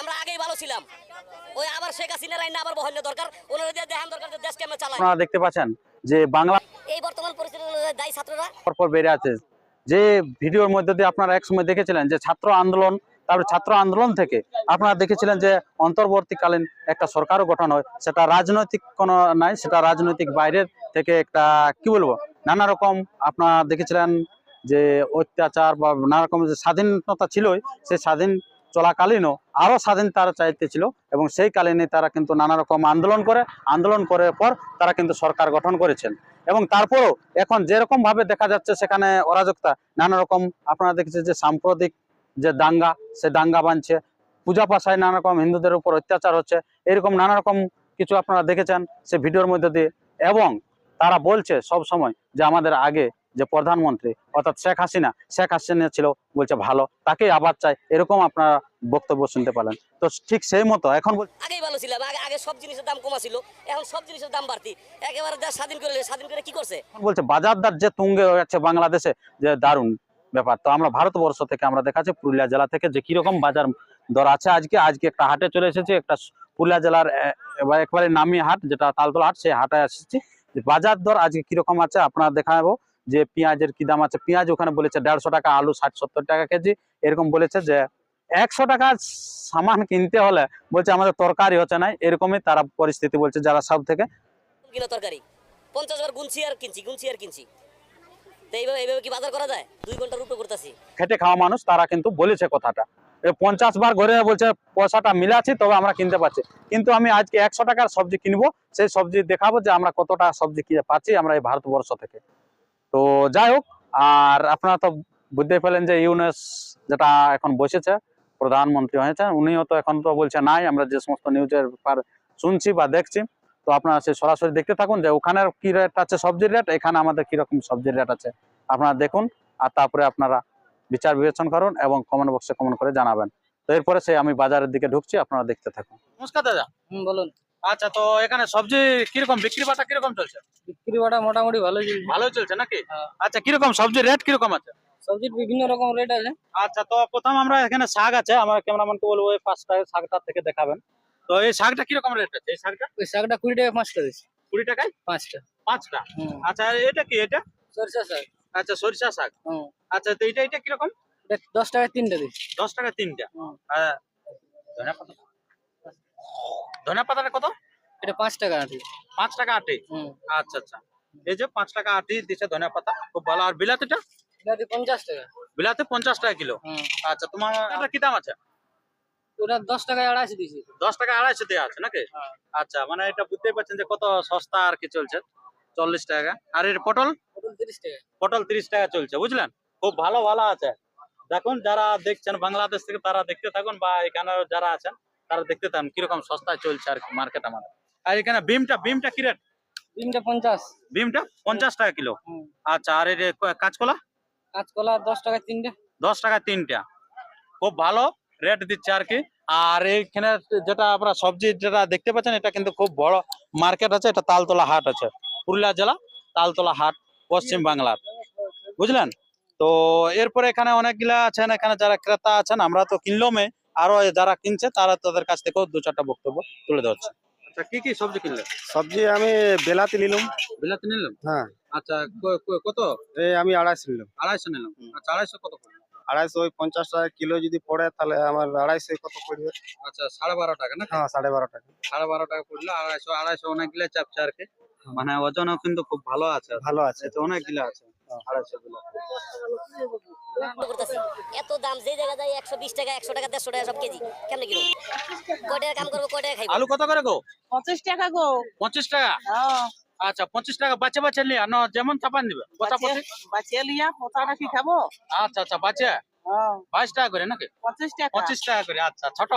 আমরা আগেই ভালো ছিলাম। ওই আবার শেখ হাসিনার আইন আবার বহান্য দরকার। ওনারা দিয়ে দেখান দরকার যে দেশকে আমরা চালাই আপনারা দেখতে পাচ্ছেন যে বাংলা এই বর্তমান পরিস্থিতি দায়ী ছাত্ররা পর বেড়ে আছে। যে ভিডিওর মধ্যে দিয়ে আপনারা একসময় দেখেছিলেন যে ছাত্র আন্দোলন তারপরে ছাত্র আন্দোলন থেকে আপনারা দেখেছিলেন যে অন্তর্বর্তীকালীন একটা সরকারও গঠন হয়। সেটা রাজনৈতিক কোনো নাই সেটা রাজনৈতিক বাইরের থেকে একটা কি বলব? নানা রকম আপনারা দেখেছিলেন যে অত্যাচার বা নানা রকম যে স্বাধীনতা ছিলই সেই স্বাধীন চলাকালীনও আরও স্বাধীন তারা চাইতে ছিল এবং সেই কালীনে তারা কিন্তু নানা রকম আন্দোলন করে, আন্দোলন করার পর তারা কিন্তু সরকার গঠন করেছেন। এবং তারপরও এখন যেরকম ভাবে দেখা যাচ্ছে সেখানে অরাজকতা, নানা রকম আপনারা দেখেছেন যে সাম্প্রতিক যে দাঙ্গা, সে দাঙ্গা বানছে পূজা পাশায় নানা রকম হিন্দুদের উপর অত্যাচার হচ্ছে, এরকম নানা রকম কিছু আপনারা দেখেছেন সে ভিডিওর মধ্যে দিয়ে। এবং তারা বলছে সব সময় যে আমাদের আগে যে প্রধানমন্ত্রী অর্থাৎ শেখ হাসিনা শেখ হাসিনা ছিল বলছে ভালো তাকেই আবার চাই এরকম আপনারা বক্তব্য শুনতে পেলেন তো ঠিক সেই মতো এখন আগেই ভালো ছিলাম আগে আগে সব জিনিসের দাম কমা ছিল এখন সব জিনিসের দাম বাড়তি একেবারে দেশ স্বাধীন করে স্বাধীন করে কি করছে? বলছে বাজার দর যে তুঙ্গে হয়ে যাচ্ছে বাংলাদেশে যে দারুণ ব্যাপার। তো আমরা ভারতবর্ষ থেকে আমরা দেখাচ্ছি পুরুলিয়া জেলা থেকে যে কীরকম বাজার দর আছে আজকে আজকে একটা হাটে চলে এসেছি একটা পুরুলিয়া জেলার একবারে নামি হাট যেটা তালতলা হাট সেই হাটে এসেছি। বাজার দর আজকে কীরকম আছে আপনারা দেখাবো। যে পেঁয়াজের কি দাম আছে? পেঁয়াজ ওখানে বলেছে দেড়শো টাকা আলু ষাট সত্তর টাকা কেজি। এরকম বলেছে যে একশো টাকা সামান কিনতে হলে বলছে আমাদের তরকারি হচ্ছে না। এরকমই তারা পরিস্থিতি বলছে যারা সব থেকে। কিলো তরকারি। পঞ্চাশ বার গুনছি আর কিনছি গুনছি আর কিনছি। এইভাবে এইভাবে কি বাজার করা যায়? দুই ঘণ্টার উপরে করতেছি। খেটে খাওয়া মানুষ তারা কিন্তু বলেছে কথাটা। পঞ্চাশ বার ঘরে বলছে পয়সাটা মিলাচ্ছি তবে আমরা কিনতে পারছি। কিন্তু আমি আজকে একশো টাকার সবজি কিনবো সেই সবজি দেখাবো যে আমরা কতটা সবজি কিনে পাচ্ছি আমরা এই ভারতবর্ষ থেকে। তো যাই হোক, আর আপনারা তো বুঝতেই পেলেন যে ইউনেস যেটা এখন বসেছে, প্রধানমন্ত্রী হয়েছে, উনিও তো এখন তো বলছে নাই, আমরা যে সমস্ত নিউজের ব্যাপার শুনছি বা দেখছি, তো আপনারা সে সরাসরি দেখতে থাকুন যে ওখানের কি রেট আছে, সবজির রেট এখানে আমাদের কীরকম সবজির রেট আছে, আপনারা দেখুন, আর তারপরে আপনারা বিচার বিবেচনা করুন এবং কমেন্ট বক্সে কমেন্ট করে জানাবেন। তো এরপরে সে আমি বাজারের দিকে ঢুকছি, আপনারা দেখতে থাকুন। নমস্কার দাদা বলুন। আচ্ছা তো এখানে সবজি কীরকম বিক্রি বাটা কীরকম চলছে? বিক্রি বাটা মোটামুটি ভালো চলছে। ভালোই চলছে নাকি? হ্যাঁ। আচ্ছা কীরকম সবজির রেট কীরকম আছে? সবজির বিভিন্ন রকম রেট আছে। আচ্ছা তো প্রথম আমরা এখানে শাক আছে আমার ক্যামেরাম্যানকে বলব ওই পাঁচটা শাকটা থেকে দেখাবেন। তো এই শাকটা কীরকম রেট আছে? এই শাকটা? ওই শাকটা কুড়ি টাকা পাঁচটা দিচ্ছি। কুড়ি টাকায়? পাঁচটা। পাঁচটা? আচ্ছা এটা কি এটা? সরিষা শাক। আচ্ছা সরিষা শাক। আচ্ছা তো এটা এটা কীরকম? দশ টাকা তিনটা দিচ্ছি। দশ টাকা তিনটা। হুম। আর ধনে পাতা ধনে পাতাটা কত? এটা পাঁচ টাকা আটি। পাঁচ টাকা আটি? আচ্ছা আচ্ছা। এই যে পাঁচ টাকা আটি দিচ্ছে ধনে পাতা খুব ভালো। আর বিলাতিটা এটা পঞ্চাশ টাকা। বিলাতি পঞ্চাশ টাকা কিলো। আচ্ছা তোমার কি দাম আছে? ওটা দশ টাকা আড়াইশো দিচ্ছি দশ টাকা আড়াইশো দেওয়া আছে নাকি? হ্যাঁ। আচ্ছা মানে এটা বুঝতেই পারছেন যে কত সস্তা আর কি চলছে। চল্লিশ টাকা। আর এর পটল? পটল তিরিশ টাকা। পটল তিরিশ টাকা চলছে বুঝলেন? খুব ভালো ভালো আছে। দেখুন যারা দেখছেন বাংলাদেশ থেকে তারা দেখতে থাকুন বা এখানে যারা আছেন তারা দেখতে থাকুন কীরকম সস্তায় চলছে আর মার্কেট আমাদের। আর এখানে বিমটা বিমটা কি রেট তিনটা পঞ্চাশ। বিমটা পঞ্চাশ টাকা কিলো। আচ্ছা আর এর কাঁচকলা? কাঁচকলা দশ টাকা তিনটা। দশ টাকা তিনটা। খুব ভালো রেট দিচ্ছে আর কি। আর এইখানে যেটা আপনারা সবজি যেটা দেখতে পাচ্ছেন এটা কিন্তু খুব বড় মার্কেট আছে। এটা তালতলা হাট আছে। পুরুলিয়া জেলা তালতলা হাট পশ্চিম বাংলার। বুঝলেন? তো এরপরে এখানে অনেকগুলা আছেন। এখানে যারা ক্রেতা আছেন আমরা তো কিনলামে আরও যারা কিনছে তারা তাদের কাছ থেকেও দু চারটা বক্তব্য তুলে ধরছে আচ্ছা কি কি সবজি কিনলেন? সবজি আমি বেলাতি নিলাম। বিলাতি নিলাম? হ্যাঁ। আচ্ছা কত? এই আমি আড়াইশো নিলাম। আড়াইশো নিলাম। আচ্ছা আড়াইশো কত পড়ল? আড়াইশো ওই পঞ্চাশ টাকা কিলো যদি পড়ে তাহলে আমার আড়াইশো কত পড়বে? আচ্ছা সাড়ে বারো টাকা না হ্যাঁ সাড়ে বারো টাকা। সাড়ে বারো টাকা পড়ল আড়াইশো আড়াইশো অনেকগুলো চাপছে আর কি। মানে ওজনও কিন্তু খুব ভালো আছে। ভালো আছে। অনেকগুলো আছে। এত দাম যে জায়গা যায় একশো বিশ টাকা একশো টাকা দেড়শো টাকা সব কেজি। কেমনে কিলো? কয় টাকা কাম করব কয় টাকা খাইবো? আলু কত করে গো? পঁচিশ টাকা গো। পঁচিশ টাকা? হ্যাঁ, আচ্ছা পঁচিশ টাকা বাচ্চা বাচ্চা নিয়ে না যেমন চাপান দিবে বাঁচিয়ে লিয়া পোতাটা কি খাব? আচ্ছা আচ্ছা বাচ্চা? হ্যাঁ, বাইশ টাকা করে নাকি? পঁচিশ টাকা। পঁচিশ টাকা করে আচ্ছা ছোট?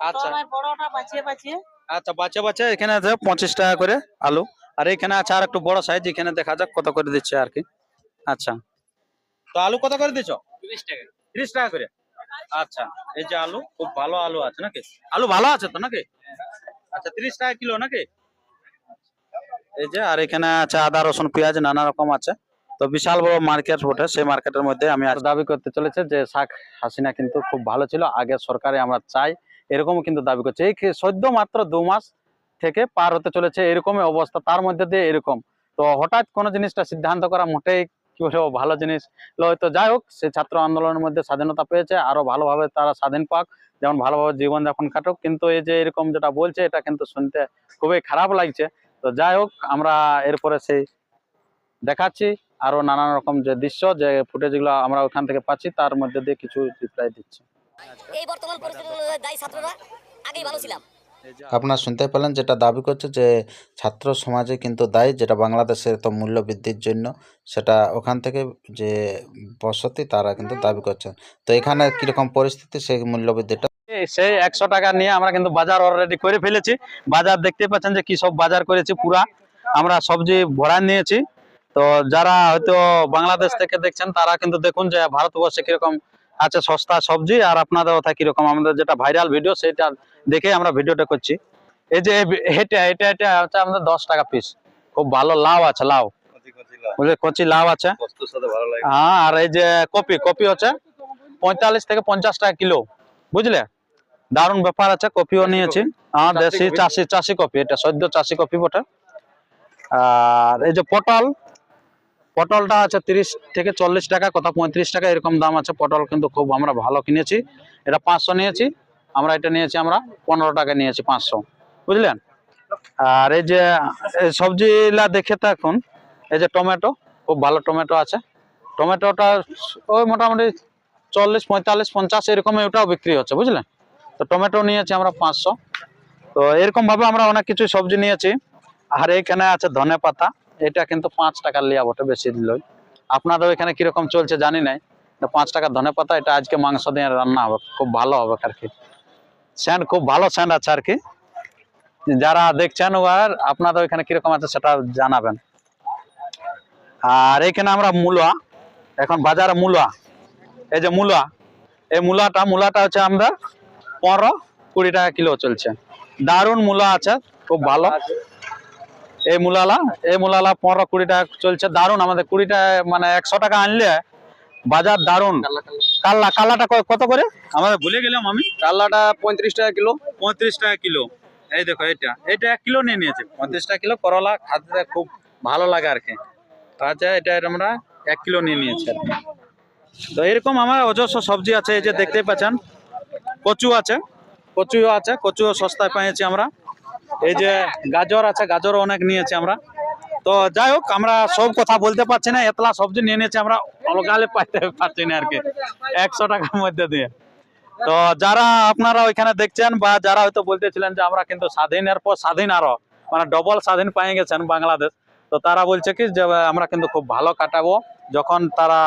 আচ্ছা। বড়টা বাঁচিয়ে বাঁচিয়ে আচ্ছা বাচ্চা বাচ্চা এখানে আছে পঁচিশ টাকা করে আলু। আর এখানে আছে আর একটু বড় সাইজ এখানে দেখা যাক কত করে দিচ্ছে আর কি। আচ্ছা। তো আলু কত করে দিচ্ছ তিরিশ টাকা। তিরিশ টাকা করে। আচ্ছা এই যে আলু খুব ভালো আলু আছে নাকি? আলু ভালো আছে তো নাকি? আচ্ছা তিরিশ টাকা কিলো নাকি? এই যে আর এখানে আছে আদা রসুন পেঁয়াজ নানা রকম আছে। তো বিশাল বড় মার্কেট বটে সেই মার্কেটের মধ্যে আমি দাবি করতে চলেছে যে শাক হাসিনা কিন্তু খুব ভালো ছিল আগে সরকারে আমরা চাই এরকমও কিন্তু দাবি করছে। এই সদ্য মাত্র দু মাস থেকে পার হতে চলেছে এরকমই অবস্থা তার মধ্যে দিয়ে এরকম। তো হঠাৎ কোনো জিনিসটা সিদ্ধান্ত করা মোটেই কি বলব, ভালো জিনিস। হয়তো যাই হোক, সে ছাত্র আন্দোলনের মধ্যে স্বাধীনতা পেয়েছে, আরও ভালোভাবে তারা স্বাধীন পাক, যেমন ভালোভাবে জীবনযাপন কাটুক। কিন্তু এই যে এরকম যেটা বলছে, এটা কিন্তু শুনতে খুবই খারাপ লাগছে। তো যাই হোক, আমরা এরপরে সেই দেখাচ্ছি। আরও নানান রকম যে দৃশ্য, যে ফুটেজগুলো আমরা ওখান থেকে পাচ্ছি, তার মধ্যে দিয়ে কিছু রিপ্লাই দিচ্ছি। এই বর্তমান পরিস্থিতি অনুযায়ী দায়ী ছাত্ররা আগেই ভালো ছিলাম। আপনারা শুনতে পেলেন যেটা দাবি করছে যে ছাত্র সমাজে কিন্তু দায়ী, যেটা বাংলাদেশের তো মূল্য বৃদ্ধির জন্য, সেটা ওখান থেকে যে বসতি তারা কিন্তু দাবি করছেন। তো এখানে কীরকম পরিস্থিতি, সেই মূল্য বৃদ্ধিটা সেই একশো টাকা নিয়ে আমরা কিন্তু বাজার অলরেডি করে ফেলেছি। বাজার দেখতে পাচ্ছেন যে কি সব বাজার করেছি পুরা। আমরা সবজি ভরা নিয়েছি। তো যারা হয়তো বাংলাদেশ থেকে দেখছেন, তারা কিন্তু দেখুন যে ভারতবর্ষে কীরকম আছে সস্তা সবজি আর আপনাদের ওথা কীরকম? আমাদের যেটা ভাইরাল ভিডিও সেটা দেখে আমরা ভিডিওটা করছি। এই যে এটা এটা এটা হচ্ছে আমাদের দশ টাকা পিস খুব ভালো লাউ আছে লাউ। বুঝলে কচি লাউ। আছে। হ্যাঁ আর এই যে কপি কপি হচ্ছে পঁয়তাল্লিশ থেকে পঞ্চাশ টাকা কিলো। বুঝলে? দারুণ ব্যাপার আছে কপিও নিয়েছি। হ্যাঁ দেশি চাষি চাষি কপি এটা সদ্য চাষি কপি বটে। আর এই যে পটল পটলটা আছে তিরিশ থেকে চল্লিশ টাকা কোথাও পঁয়ত্রিশ টাকা, এরকম দাম আছে। পটল কিন্তু খুব আমরা ভালো কিনেছি। এটা পাঁচশো নিয়েছি। আমরা এটা নিয়েছি আমরা পনেরো টাকা নিয়েছি, পাঁচশো। বুঝলেন? আর এই যে, এই সবজিগুলা দেখে থাকুন। এই যে টমেটো, খুব ভালো টমেটো আছে। টমেটোটা ওই মোটামুটি চল্লিশ, পঁয়তাল্লিশ, পঞ্চাশ এরকম ওটাও বিক্রি হচ্ছে, বুঝলেন? তো টমেটো নিয়েছি আমরা পাঁচশো। তো এরকম ভাবে আমরা অনেক কিছু সবজি নিয়েছি। আর এখানে আছে ধনে পাতা এটা কিন্তু পাঁচ টাকার লিয়া বটে বেশি লই। আপনাদের এখানে কীরকম চলছে জানি নাই পাঁচ টাকার ধনে পাতা, এটা আজকে মাংস দিয়ে রান্না হবে, খুব ভালো হবে আর কি স্যান্ড খুব ভালো স্যান্ড আছে আর কি যারা দেখছেন আর আপনাদের ওইখানে কীরকম আছে সেটা জানাবেন। আর এখানে আমরা মূলা, এখন বাজারে মূলা। এই যে মূলা, এই মূলাটা মূলাটা হচ্ছে আমরা পনেরো কুড়ি টাকা কিলো চলছে। দারুণ মূলা আছে, খুব ভালো। এই মুলালা এই মুলালা পনেরো কুড়ি টাকা চলছে দারুণ আমাদের কুড়ি টাকা মানে একশো টাকা আনলে বাজার দারুণ। কাল্লা কাল্লাটা ক- কত করে? আমাদের ভুলে গেলাম আমি। কাল্লাটা পঁয়ত্রিশ টাকা কিলো। পঁয়ত্রিশ টাকা কিলো। এই দেখো এটা এটা এক কিলো নিয়ে নিয়েছে। পঁয়ত্রিশ টাকা কিলো করলা খাতে খুব ভালো লাগে আর কি। আচ্ছা এটা আমরা এক কিলো নিয়ে নিয়েছি আর কি। তো এরকম আমার অজস্র সবজি আছে এই যে দেখতেই পাচ্ছেন কচু আছে। কচুও আছে কচুও সস্তায় পেয়েছি আমরা। এই যে গাজর আছে, গাজরও অনেক নিয়েছি আমরা। তো যাই হোক, আমরা সব কথা বলতে পারছি না, এতলা সবজি নিয়ে নিয়েছি আমরা, অলগালে পাইতে পারছি না আর কি, একশো টাকার মধ্যে দিয়ে। তো যারা আপনারা ওইখানে দেখছেন বা যারা হয়তো বলতেছিলেন যে আমরা কিন্তু স্বাধীনের পর স্বাধীন আরও মানে ডবল স্বাধীন পেয়ে গেছেন বাংলাদেশ, তো তারা বলছে কি যে আমরা কিন্তু খুব ভালো কাটাবো। যখন তারা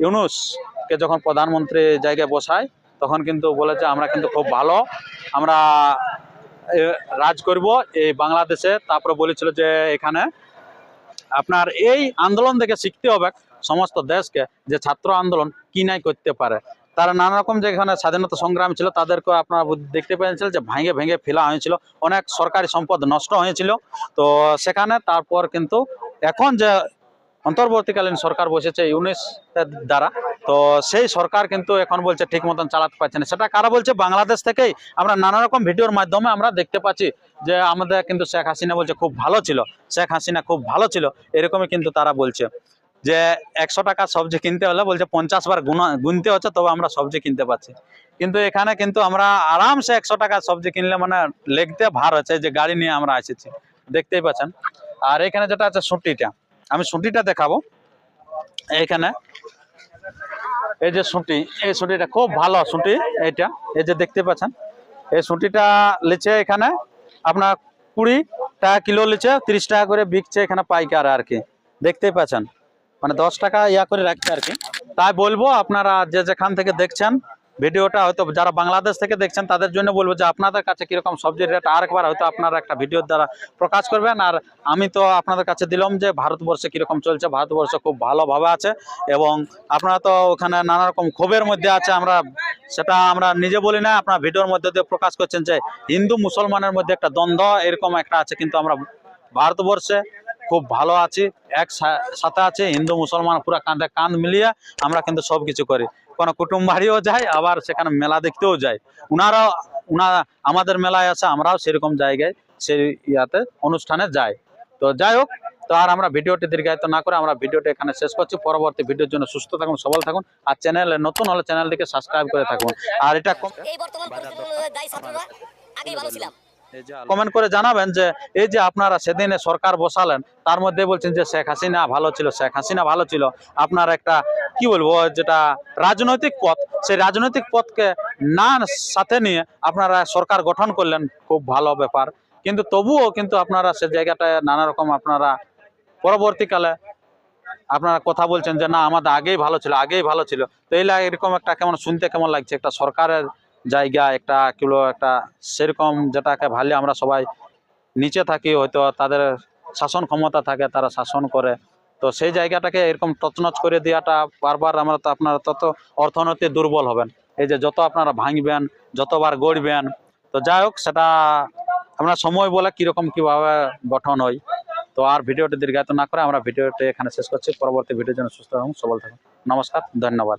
ইউনুস কে যখন প্রধানমন্ত্রী জায়গায় বসায়, তখন কিন্তু বলেছে আমরা কিন্তু খুব ভালো, আমরা রাজ করব এই বাংলাদেশে। তারপরে বলেছিল যে এখানে আপনার এই আন্দোলন থেকে শিখতে হবে সমস্ত দেশকে যে ছাত্র আন্দোলন কি নাই করতে পারে। তারা নানা রকম যেখানে স্বাধীনতা সংগ্রাম ছিল, তাদেরকে আপনারা দেখতে পেয়েছিল যে ভেঙে ভেঙে ফেলা হয়েছিল, অনেক সরকারি সম্পদ নষ্ট হয়েছিল। তো সেখানে তারপর কিন্তু এখন যে অন্তর্বর্তীকালীন সরকার বসেছে ইউনিস দ্বারা। তো সেই সরকার কিন্তু এখন বলছে ঠিক মতন চালাতে পারছে না। সেটা কারা বলছে? বাংলাদেশ থেকেই। আমরা নানা রকম ভিডিওর মাধ্যমে আমরা দেখতে পাচ্ছি যে আমাদের কিন্তু শেখ হাসিনা বলছে খুব ভালো ছিল। শেখ হাসিনা খুব ভালো ছিল। এরকমই কিন্তু তারা বলছে যে একশো টাকা সবজি কিনতে হলে বলছে পঞ্চাশ বার গুণা, গুনতে হচ্ছে, তবে আমরা সবজি কিনতে পারছি। কিন্তু এখানে কিন্তু আমরা আরামসে একশো টাকা সবজি কিনলে মানে লেগতে ভার হচ্ছে যে গাড়ি নিয়ে আমরা এসেছি। দেখতেই পাচ্ছেন। আর এখানে যেটা আছে সুটিটা আমি সুটিটা দেখাবো। এইখানে এই যে সুটি এই সুটিটা খুব ভালো সুটি এইটা। এই যে দেখতে পাচ্ছেন, এই সুটিটা লিচে এখানে আপনার কুড়ি টাকা কিলো লিচে, তিরিশ টাকা করে বিকছে এখানে পাইকার আর কি। দেখতেই পাচ্ছেন মানে দশ টাকা ইয়া করে রাখছে আর কি। তাই বলব আপনারা যে যেখান থেকে দেখছেন ভিডিওটা হয়তো যারা বাংলাদেশ থেকে দেখছেন, তাদের জন্য বলব যে আপনাদের কাছে কীরকম সবজির রেট, আরেকবার হয়তো আপনারা একটা ভিডিওর দ্বারা প্রকাশ করবেন। আর আমি তো আপনাদের কাছে দিলাম যে ভারতবর্ষে কীরকম চলছে। ভারতবর্ষ খুব ভালোভাবে আছে এবং আপনারা তো ওখানে নানা রকম ক্ষোভের মধ্যে আছে। আমরা সেটা আমরা নিজে বলি না, আপনার ভিডিওর মধ্যে দিয়ে প্রকাশ করছেন যে হিন্দু মুসলমানের মধ্যে একটা দ্বন্দ্ব এরকম একটা আছে। কিন্তু আমরা ভারতবর্ষে খুব ভালো আছি, এক সাথে আছে। হিন্দু মুসলমান পুরো কাঁধে কাঁধ মিলিয়ে আমরা কিন্তু সব কিছু করি। কোনো কুটুম বাড়িও যায়, আবার সেখানে মেলা দেখতেও যায়। উনারা উনা আমাদের মেলায় আছে, আমরাও সেরকম জায়গায় সেই ইয়াতে অনুষ্ঠানে যাই। তো যাই হোক, তো আর আমরা ভিডিওটি দীর্ঘায়িত না করে আমরা ভিডিওটি এখানে শেষ করছি। পরবর্তী ভিডিওর জন্য সুস্থ থাকুন, সবল থাকুন, আর চ্যানেলে নতুন হলে চ্যানেলটিকে সাবস্ক্রাইব করে থাকুন। আর এটা এই বর্তমান আগেই ভালো ছিলাম। কমেন্ট করে জানাবেন যে, এই যে আপনারা সেদিনে সরকার বসালেন, তার মধ্যে বলছেন যে শেখ হাসিনা ভালো ছিল, শেখ হাসিনা ভালো ছিল। আপনার একটা, কি বলব, যেটা রাজনৈতিক পথ, সেই রাজনৈতিক পথকে না সাথে নিয়ে আপনারা সরকার গঠন করলেন, খুব ভালো ব্যাপার। কিন্তু তবুও কিন্তু আপনারা সে জায়গাটায় নানা রকম আপনারা, পরবর্তীকালে আপনারা কথা বলছেন যে, না, আমাদের আগেই ভালো ছিল, আগেই ভালো ছিল। তো এই এরকম একটা কেমন, শুনতে কেমন লাগছে? একটা সরকারের জায়গা, একটা কি বলব একটা সেরকম যেটাকে ভালো আমরা সবাই নিচে থাকি, হয়তো তাদের শাসন ক্ষমতা থাকে, তারা শাসন করে। তো সেই জায়গাটাকে এরকম তছনছ করে দেওয়াটা বারবার আমরা তো আপনারা তত অর্থনীতি দুর্বল হবেন। এই যে যত আপনারা ভাঙবেন, যতবার গড়বেন, তো যাই হোক, সেটা আমরা সময় বলে কীরকম কীভাবে গঠন হয়। তো আর ভিডিওটি দীর্ঘায়িত না করে আমরা ভিডিওটি এখানে শেষ করছি। পরবর্তী ভিডিওর জন্য সুস্থ এবং সবল থাকুন। নমস্কার, ধন্যবাদ।